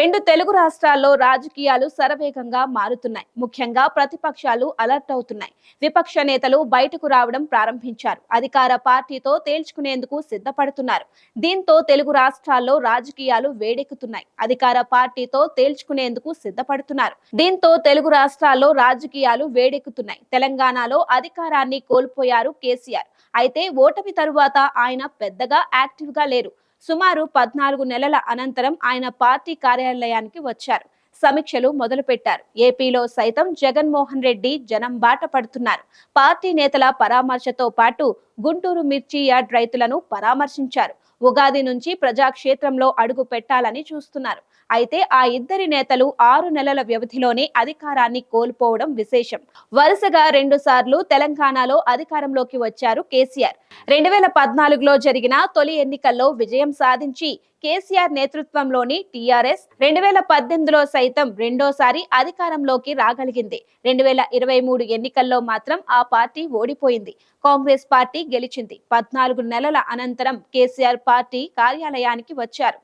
రెండు తెలుగు రాష్ట్రాల్లో రాజకీయాలు శరవేగంగా మారుతున్నాయి. ముఖ్యంగా ప్రతిపక్షాలు అలర్ట్ అవుతున్నాయి. విపక్ష నేతలు బయటకు రావడం ప్రారంభించారు. అధికార పార్టీతో తేల్చుకునేందుకు సిద్ధపడుతున్నారు. దీంతో తెలుగు రాష్ట్రాల్లో రాజకీయాలు వేడెక్కుతున్నాయి. అధికార పార్టీతో తేల్చుకునేందుకు సిద్ధపడుతున్నారు. దీంతో తెలుగు రాష్ట్రాల్లో రాజకీయాలు వేడెక్కుతున్నాయి. తెలంగాణలో అధికారాన్ని కోల్పోయారు కేసీఆర్. అయితే ఓటమి తరువాత ఆయన పెద్దగా యాక్టివ్గా లేరు. సుమారు పద్నాలుగు నెలల అనంతరం ఆయన పార్టీ కార్యాలయానికి వచ్చారు. సమీక్షలు మొదలుపెట్టారు. ఏపీలో సైతం జగన్మోహన్ రెడ్డి జనం బాట పడుతున్నారు. పార్టీ నేతల పరామర్శతో పాటు గుంటూరు మిర్చి యార్డ్ రైతులను పరామర్శించారు. ఉగాది నుంచి ప్రజాక్షేత్రంలో అడుగు పెట్టాలని చూస్తున్నారు. అయితే ఆ ఇద్దరి నేతలు ఆరు నెలల వ్యవధిలోనే అధికారాన్ని కోల్పోవడం విశేషం. వరుసగా రెండు సార్లు తెలంగాణలో అధికారంలోకి వచ్చారు కేసీఆర్. రెండు వేల పద్నాలుగులో జరిగిన తొలి ఎన్నికల్లో విజయం సాధించి కేసీఆర్ నేతృత్వంలోని టీఆర్ఎస్ రెండు వేల పద్దెనిమిదిలో సైతం రెండోసారి అధికారంలోకి రాగలిగింది. రెండు వేల ఇరవై మూడు ఎన్నికల్లో మాత్రం ఆ పార్టీ ఓడిపోయింది. కాంగ్రెస్ పార్టీ గెలిచింది. పద్నాలుగు నెలల అనంతరం కేసీఆర్ పార్టీ కార్యాలయానికి వచ్చారు.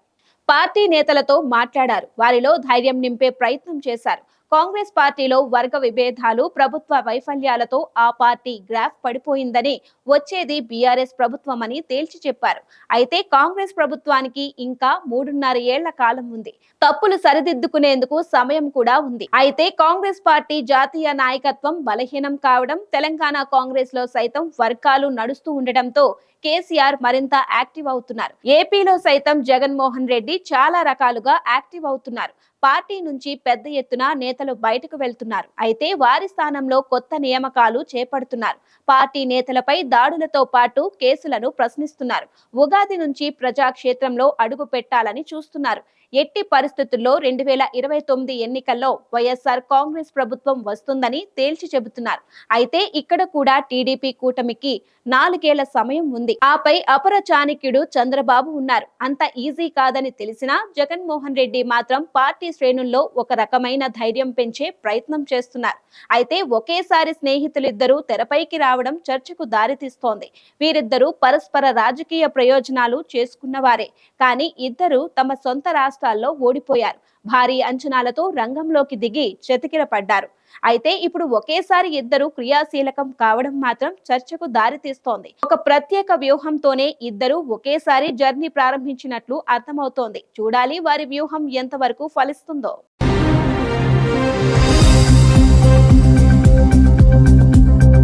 పార్టీ నేతలతో మాట్లాడారు. వారిలో ధైర్యం నింపే ప్రయత్నం చేశారు. కాంగ్రెస్ పార్టీలో వర్గ విభేదాలు ప్రభుత్వ వైఫల్యాలతో ఆ పార్టీ గ్రాఫ్ పడిపోయిందని వచ్చేది బీఆర్ఎస్ ప్రభుత్వమని తేల్చి చెప్పారు. అయితే కాంగ్రెస్ ప్రభుత్వానికి ఇంకా మూడున్నర ఏళ్ళ కాలం ఉంది. తప్పులు సరిదిద్దుకునేందుకు సమయం కూడా ఉంది. అయితే కాంగ్రెస్ పార్టీ జాతీయ నాయకత్వం బలహీనం కావడం తెలంగాణ కాంగ్రెస్లో సైతం వర్గాలు నడుస్తూ ఉండటంతో కేసీఆర్ మరింత యాక్టివ్ అవుతున్నారు. ఏపీలో సైతం జగన్మోహన్ రెడ్డి చాలా రకాలుగా యాక్టివ్ అవుతున్నారు. పార్టీ నుంచి పెద్ద ఎత్తున నేత నేతలు బయటకు వెళ్తున్నారు. అయితే వారి స్థానంలో కొత్త నియామకాలు చేపడుతున్నారు. పార్టీ నేతలపై దాడులతో పాటు కేసులను ప్రశ్నిస్తున్నారు. ఉగాది నుంచి ప్రజాక్షేత్రంలో అడుగు పెట్టాలని చూస్తున్నారు. ఎట్టి పరిస్థితుల్లో రెండు వేల ఇరవై తొమ్మిది ఎన్నికల్లో వైఎస్ఆర్ కాంగ్రెస్ ప్రభుత్వం వస్తుందని తేల్చి చెబుతున్నారు. అయితే ఇక్కడ కూడా టీడీపీ కూటమికి నాలుగేళ్ళ సమయం ఉంది. ఆపై అపర చాణక్యుడు చంద్రబాబు ఉన్నారు. అంత ఈజీ కాదని తెలిసినా జగన్మోహన్ రెడ్డి మాత్రం పార్టీ శ్రేణుల్లో ఒక రకమైన ధైర్యం పెంచే ప్రయత్నం చేస్తున్నారు. అయితే ఒకేసారి స్నేహితులిద్దరూ తెరపైకి రావడం చర్చకు దారితీస్తోంది. వీరిద్దరూ పరస్పర రాజకీయ ప్రయోజనాలు చేసుకున్నవారే. కానీ ఇద్దరు తమ సొంత రాష్ట్రాల్లో ఓడిపోయారు. భారీ అంచనాలతో రంగంలోకి దిగి చతికిల పడ్డారు అయితే ఇప్పుడు ఒకేసారి ఇద్దరు క్రియాశీలకం కావడం మాత్రం చర్చకు దారితీస్తోంది. ఒక ప్రత్యేక వ్యూహంతోనే ఇద్దరు ఒకేసారి జర్నీ ప్రారంభించినట్లు అర్థమవుతోంది. చూడాలి వారి వ్యూహం ఎంతవరకు ఫలిస్తుందో. Música